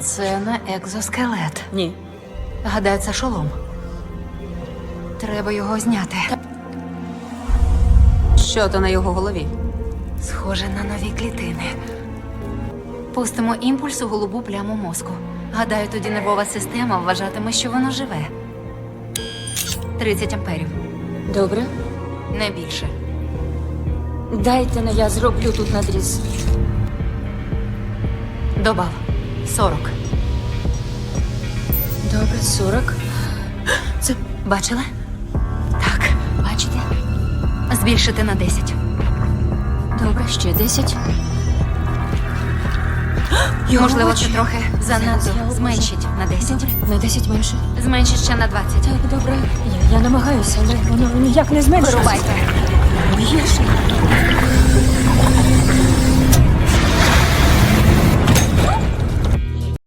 Це не екзоскелет. Ні. Гадаю, це шолом. Треба його зняти. Що то на його голові? Схоже на нові клітини. Пустимо імпульс у голубу пляму мозку. Гадаю, тоді нервова система вважатиме, що воно живе. 30 амперів, Добре. не більше. Дайте на я зроблю тут надріз. Добав 40. Добре, 40. Це Бачили? Так, бачите? Збільшити на 10. добре, ще 10. Можливо, очі. це трохи я занадто. Зменшить на 10. Добре, на 10 менше. Зменшить ще на 20. Так, добре. Я, я намагаюся, але воно ніяк не зменшується. Вирубайте.